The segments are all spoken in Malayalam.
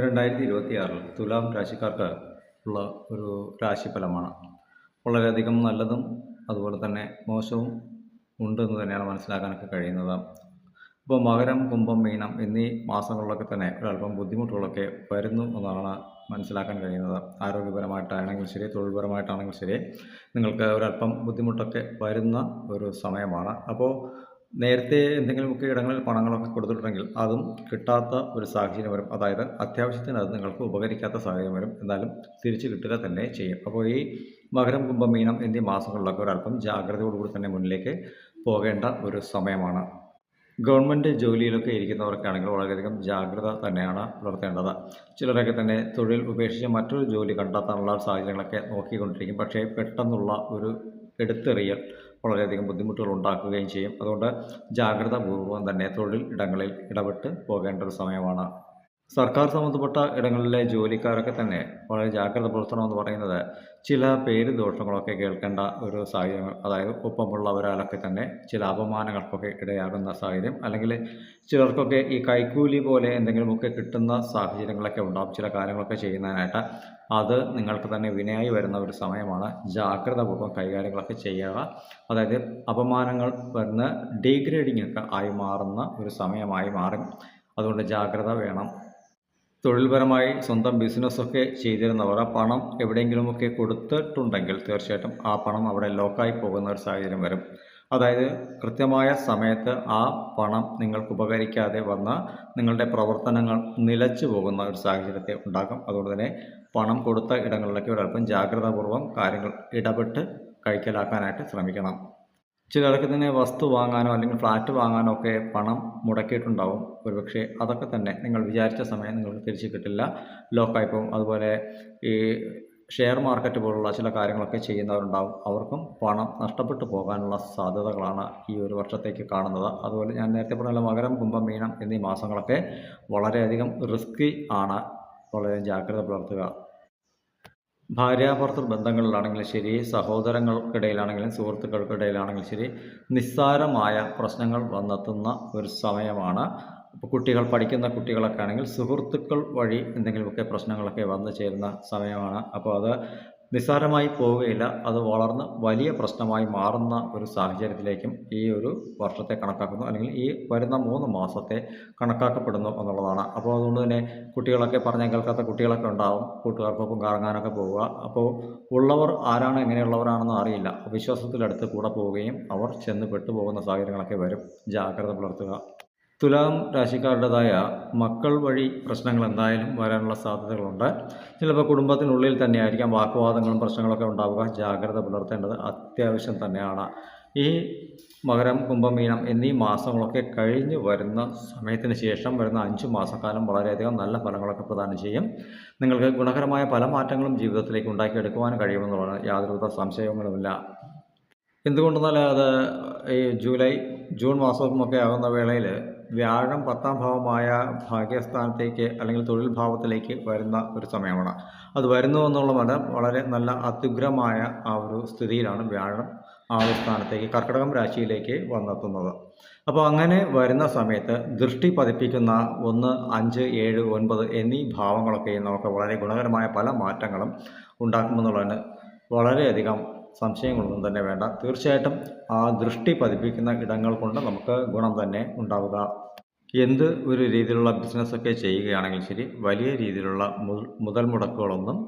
രണ്ടായിരത്തി ഇരുപത്തി ആറിൽ തുലാം രാശിക്കാർക്ക് ഉള്ള ഒരു രാശിഫലമാണ്. വളരെയധികം നല്ലതും അതുപോലെ തന്നെ മോശവും ഉണ്ടെന്ന് തന്നെയാണ് മനസ്സിലാക്കാനൊക്കെ കഴിയുന്നത്. ഇപ്പോൾ മകരം കുംഭം മീനം എന്നീ മാസങ്ങളിലൊക്കെ തന്നെ ഒരല്പം ബുദ്ധിമുട്ടുകളൊക്കെ വരുന്നു എന്നാണ് മനസ്സിലാക്കാൻ കഴിയുന്നത്. ആരോഗ്യപരമായിട്ടാണെങ്കിലും ശരി തൊഴിൽപരമായിട്ടാണെങ്കിലും ശരി നിങ്ങൾക്ക് ഒരല്പം ബുദ്ധിമുട്ടൊക്കെ വരുന്ന ഒരു സമയമാണ്. അപ്പോൾ നേരത്തെ എന്തെങ്കിലുമൊക്കെ ഇടങ്ങളിൽ പണങ്ങളൊക്കെ കൊടുത്തിട്ടുണ്ടെങ്കിൽ അതും കിട്ടാത്ത ഒരു സാഹചര്യം വരും. അതായത് അത്യാവശ്യത്തിന് അത് നിങ്ങൾക്ക് ഉപകരിക്കാത്ത സാഹചര്യം വരും. എന്നാലും തിരിച്ചു കിട്ടുക തന്നെ ചെയ്യും. അപ്പോൾ ഈ മകരം കുംഭം മീനം എന്നീ മാസങ്ങളിലൊക്കെ ഒരല്പം ജാഗ്രതയോടുകൂടി തന്നെ മുന്നിലേക്ക് പോകേണ്ട ഒരു സമയമാണ്. ഗവൺമെന്റ് ജോലിയിലൊക്കെ ഇരിക്കുന്നവർക്കാണെങ്കിൽ വളരെയധികം ജാഗ്രത തന്നെയാണ് പുലർത്തേണ്ടത്. ചിലരൊക്കെ തന്നെ തൊഴിൽ ഉപേക്ഷിച്ച് മറ്റൊരു ജോലി കണ്ടെത്താനുള്ള സാഹചര്യങ്ങളൊക്കെ നോക്കിക്കൊണ്ടിരിക്കും. പക്ഷേ പെട്ടെന്നുള്ള ഒരു എടുത്തെറിയൽ വളരെയധികം ബുദ്ധിമുട്ടുകൾ ഉണ്ടാക്കുകയും ചെയ്യും. അതുകൊണ്ട് ജാഗ്രതാപൂർവം തന്നെ തൊഴിൽ ഇടങ്ങളിൽ ഇടപെട്ട് പോകേണ്ട ഒരു സമയമാണ്. സർക്കാർ സംബന്ധപ്പെട്ട ഇടങ്ങളിലെ ജോലിക്കാരൊക്കെ തന്നെ വളരെ ജാഗ്രത പുലർത്തണം എന്ന് പറയുന്നത് ചില പേര് ദോഷങ്ങളൊക്കെ കേൾക്കേണ്ട ഒരു സാഹചര്യം അതായത് ഒപ്പമുള്ളവരാലൊക്കെ തന്നെ ചില അപമാനങ്ങൾക്കൊക്കെ ഇടയാകുന്ന സാഹചര്യം അല്ലെങ്കിൽ ചിലർക്കൊക്കെ ഈ കൈക്കൂലി പോലെ എന്തെങ്കിലുമൊക്കെ കിട്ടുന്ന സാഹചര്യങ്ങളൊക്കെ ഉണ്ടാകും ചില കാര്യങ്ങളൊക്കെ ചെയ്യുന്നതിനായിട്ട്. അത് നിങ്ങൾക്ക് തന്നെ വിനയായി വരുന്ന ഒരു സമയമാണ് ജാഗ്രതപൂർവം കൈകാര്യങ്ങളൊക്കെ ചെയ്യുക അതായത് അപമാനങ്ങൾ വരുന്ന ഡീഗ്രേഡിംഗ് ഒക്കെ ആയി മാറുന്ന ഒരു സമയമായി മാറും. അതുകൊണ്ട് ജാഗ്രത വേണം. തൊഴിൽപരമായി സ്വന്തം ബിസിനസ്സൊക്കെ ചെയ്തിരുന്നവർ ആ പണം എവിടെയെങ്കിലുമൊക്കെ കൊടുത്തിട്ടുണ്ടെങ്കിൽ തീർച്ചയായിട്ടും ആ പണം അവിടെ ലോക്കായി പോകുന്ന ഒരു സാഹചര്യം വരും. അതായത് കൃത്യമായ സമയത്ത് ആ പണം നിങ്ങൾക്ക് ഉപകരിക്കാതെ വന്ന നിങ്ങളുടെ പ്രവർത്തനങ്ങൾ നിലച്ചു പോകുന്ന ഒരു സാഹചര്യത്തെ ഉണ്ടാക്കും. അതുകൊണ്ട് തന്നെ പണം കൊടുത്ത ഇടങ്ങളിലൊക്കെ ഒരല്പം ജാഗ്രതാപൂർവം കാര്യങ്ങൾ ഇടപെട്ട് കൈക്കലാക്കാനായിട്ട് ശ്രമിക്കണം. ചിലർക്ക് തന്നെ വസ്തു വാങ്ങാനോ അല്ലെങ്കിൽ ഫ്ലാറ്റ് വാങ്ങാനോ ഒക്കെ പണം മുടക്കിയിട്ടുണ്ടാവും. ഒരുപക്ഷെ അതൊക്കെ തന്നെ നിങ്ങൾ വിചാരിച്ച സമയം നിങ്ങൾക്ക് തിരിച്ചു കിട്ടില്ല. ലോക്കായി പോകും. അതുപോലെ ഈ ഷെയർ മാർക്കറ്റ് പോലുള്ള ചില കാര്യങ്ങളൊക്കെ ചെയ്യുന്നവരുണ്ടാവും. അവർക്കും പണം നഷ്ടപ്പെട്ടു പോകാനുള്ള സാധ്യതകളാണ് ഈ ഒരു വർഷത്തേക്ക് കാണുന്നത്. അതുപോലെ ഞാൻ നേരത്തെ പറഞ്ഞ മകരം കുംഭം മീനം എന്നീ മാസങ്ങളൊക്കെ വളരെയധികം റിസ്കി ആണ്. വളരെ ജാഗ്രത പുലർത്തുക. ഭാര്യാഭർത്തൃ ബന്ധങ്ങളിലാണെങ്കിലും ശരി സഹോദരങ്ങൾക്കിടയിലാണെങ്കിലും സുഹൃത്തുക്കൾക്കിടയിലാണെങ്കിലും ശരി നിസ്സാരമായ പ്രശ്നങ്ങൾ വന്നെത്തുന്ന ഒരു സമയമാണ്. കുട്ടികൾ പഠിക്കുന്ന കുട്ടികളൊക്കെ ആണെങ്കിൽ സുഹൃത്തുക്കൾ വഴി എന്തെങ്കിലുമൊക്കെ പ്രശ്നങ്ങളൊക്കെ വന്നു ചേരുന്ന സമയമാണ്. അപ്പോൾ അത് നിസ്സാരമായി പോവുകയില്ല. അത് വളർന്ന് വലിയ പ്രശ്നമായി മാറുന്ന ഒരു സാഹചര്യത്തിലേക്കും ഈ ഒരു വർഷത്തെ കണക്കാക്കുന്നു. അല്ലെങ്കിൽ ഈ വരുന്ന മൂന്ന് മാസത്തെ കണക്കാക്കപ്പെടുന്നു എന്നുള്ളതാണ്. അപ്പോൾ അതുകൊണ്ട് തന്നെ കുട്ടികളൊക്കെ പറഞ്ഞാൽ കേൾക്കാത്ത കുട്ടികളൊക്കെ ഉണ്ടാവും. കൂട്ടുകാർക്കൊപ്പം കറങ്ങാനൊക്കെ പോവുക. അപ്പോൾ ഉള്ളവർ ആരാണ് എങ്ങനെയുള്ളവരാണെന്ന് അറിയില്ല. വിശ്വാസത്തിലടുത്ത് കൂടെ പോവുകയും അവർ ചെന്ന് പെട്ടുപോകുന്ന സാഹചര്യങ്ങളൊക്കെ വരും. ജാഗ്രത പുലർത്തുക. തുലാം രാശിക്കാരുടേതായ മക്കൾ വഴി പ്രശ്നങ്ങൾ എന്തായാലും വരാനുള്ള സാധ്യതകളുണ്ട്. ചിലപ്പോൾ കുടുംബത്തിനുള്ളിൽ തന്നെയായിരിക്കാം വാക്കുവാദങ്ങളും പ്രശ്നങ്ങളൊക്കെ ഉണ്ടാവുക. ജാഗ്രത പുലർത്തേണ്ടത് അത്യാവശ്യം തന്നെയാണ്. ഈ മകരം കുംഭമീനം എന്നീ മാസങ്ങളൊക്കെ കഴിഞ്ഞ് വരുന്ന സമയത്തിന് ശേഷം വരുന്ന അഞ്ച് മാസക്കാലം വളരെയധികം നല്ല ഫലങ്ങളൊക്കെ പ്രദാനം ചെയ്യും. നിങ്ങൾക്ക് ഗുണകരമായ പല മാറ്റങ്ങളും ജീവിതത്തിലേക്ക് ഉണ്ടാക്കിയെടുക്കുവാൻ കഴിയുമെന്നുള്ളതാണ് യാതൊരുവിധ സംശയങ്ങളുമില്ല എന്തുകൊണ്ടെന്നാൽ അത് ഈ ജൂലൈ ജൂൺ മാസമൊക്കെ ആകുന്ന വേളയിൽ വ്യാഴം പത്താം ഭാവമായ ഭാഗ്യസ്ഥാനത്തേക്ക് അല്ലെങ്കിൽ തൊഴിൽ ഭാവത്തിലേക്ക് വരുന്ന ഒരു സമയമാണ്. അത് വരുന്നു എന്നുള്ള മതം വളരെ നല്ല അത്യുഗ്രമായ ആ ഒരു സ്ഥിതിയിലാണ് വ്യാഴം ആ ഒരു സ്ഥാനത്തേക്ക് കർക്കിടകം രാശിയിലേക്ക് വന്നെത്തുന്നത്. അപ്പോൾ അങ്ങനെ വരുന്ന സമയത്ത് ദൃഷ്ടി പതിപ്പിക്കുന്ന ഒന്ന് അഞ്ച് ഏഴ് ഒൻപത് എന്നീ ഭാവങ്ങളൊക്കെ നമുക്ക് വളരെ ഗുണകരമായ പല മാറ്റങ്ങളും ഉണ്ടാക്കുമെന്നുള്ളതിന് വളരെയധികം സംശയങ്ങളൊന്നും തന്നെ വേണ്ട. തീർച്ചയായിട്ടും ആ ദൃഷ്ടി പതിപ്പിക്കുന്ന ഇടങ്ങൾ കൊണ്ട് നമുക്ക് ഗുണം തന്നെ ഉണ്ടാവുക. എന്ത് ഒരു രീതിയിലുള്ള ബിസിനസ്സൊക്കെ ചെയ്യുകയാണെങ്കിൽ ശരി വലിയ രീതിയിലുള്ള മുതൽ മുടക്കുകളൊന്നും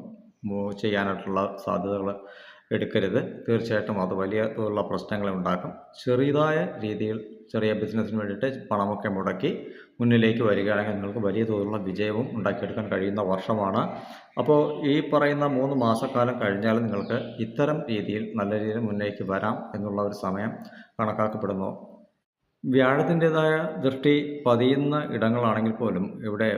ചെയ്യാനായിട്ടുള്ള സാധ്യതകൾ എടുക്കരുത്. തീർച്ചയായിട്ടും അത് വലിയ തോതിലുള്ള പ്രശ്നങ്ങളെ ഉണ്ടാക്കും. ചെറിയതായ രീതിയിൽ ചെറിയ ബിസിനസ്സിന് വേണ്ടിയിട്ട് പണമൊക്കെ മുടക്കി മുന്നിലേക്ക് വരികയാണെങ്കിൽ നിങ്ങൾക്ക് വലിയ തോതിലുള്ള വിജയവും ഉണ്ടാക്കിയെടുക്കാൻ കഴിയുന്ന വർഷമാണ്. അപ്പോൾ ഈ പറയുന്ന മൂന്ന് മാസക്കാലം കഴിഞ്ഞാൽ നിങ്ങൾക്ക് ഇത്തരം രീതിയിൽ നല്ല രീതിയിൽ മുന്നേക്ക് വരാം എന്നുള്ള ഒരു സമയം കണക്കാക്കപ്പെടുന്നു. വ്യാഴത്തിന്റെതായ ദൃഷ്ടി പതിയുന്ന ഇടങ്ങളാണെങ്കിൽ പോലും ഇവിടെ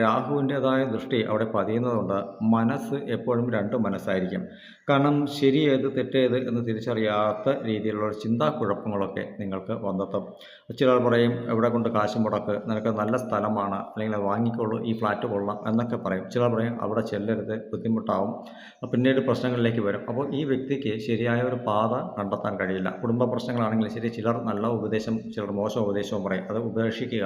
രാഹുവിന്റെതായ ദൃഷ്ടി അവിടെ പതിയുന്നതുകൊണ്ട് മനസ്സ് എപ്പോഴും രണ്ട് മനസ്സായിരിക്കും. കാരണം ശരി തെറ്റേത് എന്ന് തിരിച്ചറിയാത്ത രീതിയിലുള്ള ചിന്താക്കുഴപ്പങ്ങളൊക്കെ നിങ്ങൾക്ക് വന്നെത്തും. ചിലർ പറയും എവിടെ കൊണ്ട് കാശ് മുടക്ക് നിനക്ക് നല്ല സ്ഥലമാണ് അല്ലെങ്കിൽ വാങ്ങിക്കോളൂ ഈ ഫ്ലാറ്റ് കൊള്ളാം എന്നൊക്കെ പറയും. ചിലർ പറയും അവിടെ ചെല്ലരുത് ബുദ്ധിമുട്ടാവും. പിന്നീട് പ്രശ്നങ്ങളിലേക്ക് വരും. അപ്പോൾ ഈ വ്യക്തിക്ക് ശരിയായ ഒരു പാത കണ്ടെത്താൻ കഴിയില്ല. കുടുംബ പ്രശ്നങ്ങളാണെങ്കിലും ശരി ചിലർ നല്ല ഉപദേശം ചിലർ മോശം ഉപദേശവും പറയും. അത് ഉപേക്ഷിക്കുക.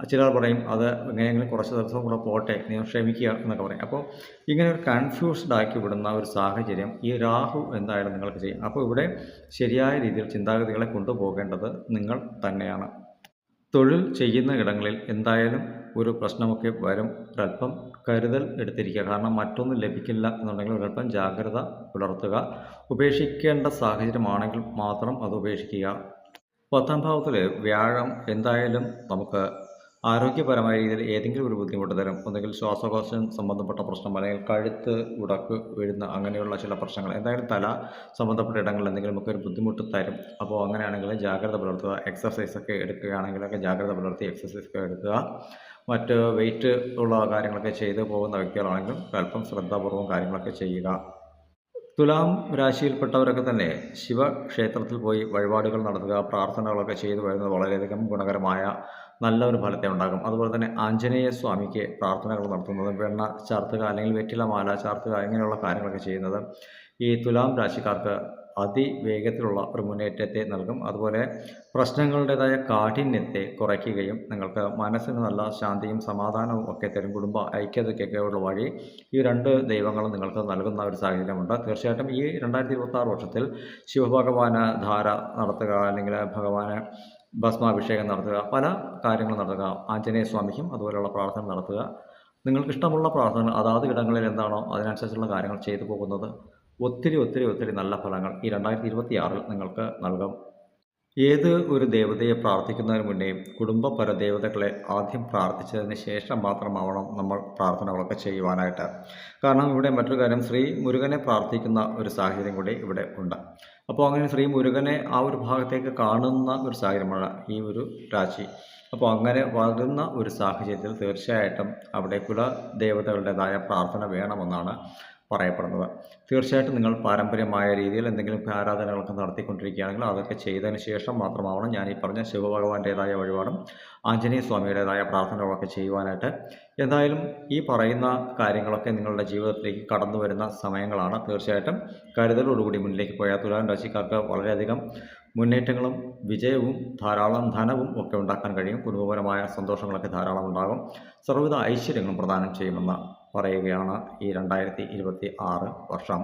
ചിലർ പറയും അത് എങ്ങനെയെങ്കിലും കുറച്ച് ദിവസം കൂടെ പോട്ടെ നിങ്ങൾ ക്ഷമിക്കുക എന്നൊക്കെ പറയും. അപ്പോൾ ഇങ്ങനെ ഒരു കൺഫ്യൂസ്ഡ് ആക്കി വിടുന്ന ഒരു സാഹചര്യം ഈ രാഹു എന്തായാലും നിങ്ങൾക്ക് ചെയ്യും. അപ്പോൾ ഇവിടെ ശരിയായ രീതിയിൽ ചിന്താഗതികളെ കൊണ്ടുപോകേണ്ടത് നിങ്ങൾ തന്നെയാണ്. തൊഴിൽ ചെയ്യുന്ന ഇടങ്ങളിൽ എന്തായാലും ഒരു പ്രശ്നമൊക്കെ വരും. ഒരല്പം കരുതൽ എടുത്തിരിക്കുക. കാരണം മറ്റൊന്നും ലഭിക്കില്ല എന്നുണ്ടെങ്കിൽ ഒരല്പം ജാഗ്രത പുലർത്തുക. ഉപേക്ഷിക്കേണ്ട സാഹചര്യമാണെങ്കിൽ മാത്രം അത് ഉപേക്ഷിക്കുക. പത്താം ഭാവത്തിൽ വ്യാഴം എന്തായാലും നമുക്ക് ആരോഗ്യപരമായ രീതിയിൽ ഏതെങ്കിലും ഒരു ബുദ്ധിമുട്ട് തരും ഒന്നുകിൽ ശ്വാസകോശം സംബന്ധപ്പെട്ട പ്രശ്നം അല്ലെങ്കിൽ കഴുത്ത് ഉടക്ക് വീഴുന്ന അങ്ങനെയുള്ള ചില പ്രശ്നങ്ങൾ എന്തായാലും തല സംബന്ധപ്പെട്ട ഇടങ്ങളിൽ എന്തെങ്കിലും ഒക്കെ ഒരു ബുദ്ധിമുട്ട് തരും. അപ്പോൾ അങ്ങനെയാണെങ്കിൽ ജാഗ്രത പുലർത്തുക എക്സസൈസ് ഒക്കെ എടുക്കുകയാണെങ്കിലൊക്കെ ജാഗ്രത പുലർത്തി എക്സസൈസ് ഒക്കെ എടുക്കുക. മറ്റ് വെയിറ്റ് ഉള്ള കാര്യങ്ങളൊക്കെ ചെയ്തു പോകുന്ന വ്യക്തികളാണെങ്കിലും അല്പം ശ്രദ്ധാപൂർവം കാര്യങ്ങളൊക്കെ ചെയ്യുക. തുലാം രാശിയിൽപ്പെട്ടവരൊക്കെ തന്നെ ശിവക്ഷേത്രത്തിൽ പോയി വഴിപാടുകൾ നടത്തുക പ്രാർത്ഥനകളൊക്കെ ചെയ്തു വരുന്നത് വളരെയധികം ഗുണകരമായ നല്ല ഒരു ഫലത്തെ ഉണ്ടാകും അതുപോലെ തന്നെ ആഞ്ജനേയ സ്വാമിക്ക് പ്രാർത്ഥനകൾ നടത്തുന്നതും വെണ്ണ ചാർത്തുക അല്ലെങ്കിൽ വെറ്റില മാല ചാർത്തുക ഇങ്ങനെയുള്ള കാര്യങ്ങളൊക്കെ ചെയ്യുന്നത് ഈ തുലാം രാശിക്കാർക്ക് അതിവേഗത്തിലുള്ള ഒരു മുന്നേറ്റത്തെ നൽകും. അതുപോലെ പ്രശ്നങ്ങളുടേതായ കാഠിന്യത്തെ കുറയ്ക്കുകയും നിങ്ങൾക്ക് മനസ്സിന് നല്ല ശാന്തിയും സമാധാനവും ഒക്കെ തരും. കുടുംബ ഐക്യതയ്ക്കൊക്കെയുള്ള വഴി ഈ രണ്ട് ദൈവങ്ങളും നിങ്ങൾക്ക് നൽകുന്ന ഒരു സാഹചര്യമുണ്ട്. തീർച്ചയായിട്ടും ഈ രണ്ടായിരത്തി ഇരുപത്തി ആറ് വർഷത്തിൽ ശിവഭഗവാന് ധാര നടത്തുക അല്ലെങ്കിൽ ഭഗവാന് ഭസ്മാഭിഷേകം നടത്തുക പല കാര്യങ്ങൾ നടത്തുക. ആഞ്ജനേയ സ്വാമിക്കും അതുപോലെയുള്ള പ്രാർത്ഥന നടത്തുക. നിങ്ങൾക്ക് ഇഷ്ടമുള്ള പ്രാർത്ഥന അതാത് ഇടങ്ങളിൽ എന്താണോ അതിനനുസരിച്ചുള്ള കാര്യങ്ങൾ ചെയ്തു പോകുന്നത്. ഒത്തിരി ഒത്തിരി ഒത്തിരി നല്ല ഫലങ്ങൾ ഈ രണ്ടായിരത്തി ഇരുപത്തി ആറിൽ നിങ്ങൾക്ക് നൽകും. ഏത് ഒരു ദേവതയെ പ്രാർത്ഥിക്കുന്നതിന് മുന്നേ കുടുംബപര ദേവതകളെ ആദ്യം പ്രാർത്ഥിച്ചതിന് ശേഷം മാത്രമാവണം നമ്മൾ പ്രാർത്ഥനകളൊക്കെ ചെയ്യുവാനായിട്ട്. കാരണം ഇവിടെ മറ്റൊരു കാര്യം ശ്രീ മുരുകനെ പ്രാർത്ഥിക്കുന്ന ഒരു സാഹചര്യം കൂടി ഇവിടെ ഉണ്ട്. അപ്പോൾ അങ്ങനെ ശ്രീ മുരുകനെ ആ ഒരു ഭാഗത്തേക്ക് കാണുന്ന ഒരു സാഹചര്യമാണ് ഈ ഒരു രാശി. അപ്പോൾ അങ്ങനെ വളരുന്ന ഒരു സാഹചര്യത്തിൽ തീർച്ചയായിട്ടും അവിടെ കുല ദേവതകളുടേതായ പ്രാർത്ഥന വേണമെന്നാണ് പറയപ്പെടുന്നത്. തീർച്ചയായിട്ടും നിങ്ങൾ പാരമ്പര്യമായ രീതിയിൽ എന്തെങ്കിലും ആരാധനകളൊക്കെ നടത്തിക്കൊണ്ടിരിക്കുകയാണെങ്കിൽ അതൊക്കെ ചെയ്തതിന് ശേഷം മാത്രമാവണം ഞാൻ ഈ പറഞ്ഞ ശിവഭഗവാന്റേതായ വഴിപാടും ആഞ്ജനേയ സ്വാമിയുടേതായ പ്രാർത്ഥനകളൊക്കെ ചെയ്യുവാനായിട്ട്. എന്തായാലും ഈ പറയുന്ന കാര്യങ്ങളൊക്കെ നിങ്ങളുടെ ജീവിതത്തിലേക്ക് കടന്നു വരുന്ന സമയങ്ങളാണ്. തീർച്ചയായിട്ടും കരുതലോടുകൂടി മുന്നിലേക്ക് പോയാൽ തുലാം രാശിക്കാർക്ക് വളരെയധികം മുന്നേറ്റങ്ങളും വിജയവും ധാരാളം ധനവും ഒക്കെ ഉണ്ടാക്കാൻ കഴിയും. കുടുംബപരമായ സന്തോഷങ്ങളൊക്കെ ധാരാളം ഉണ്ടാകും. സർവവിധ ഐശ്വര്യങ്ങളും പ്രദാനം ചെയ്യുമെന്ന് പറയുകയാണ് ഈ രണ്ടായിരത്തി ഇരുപത്തി ആറ് വർഷം.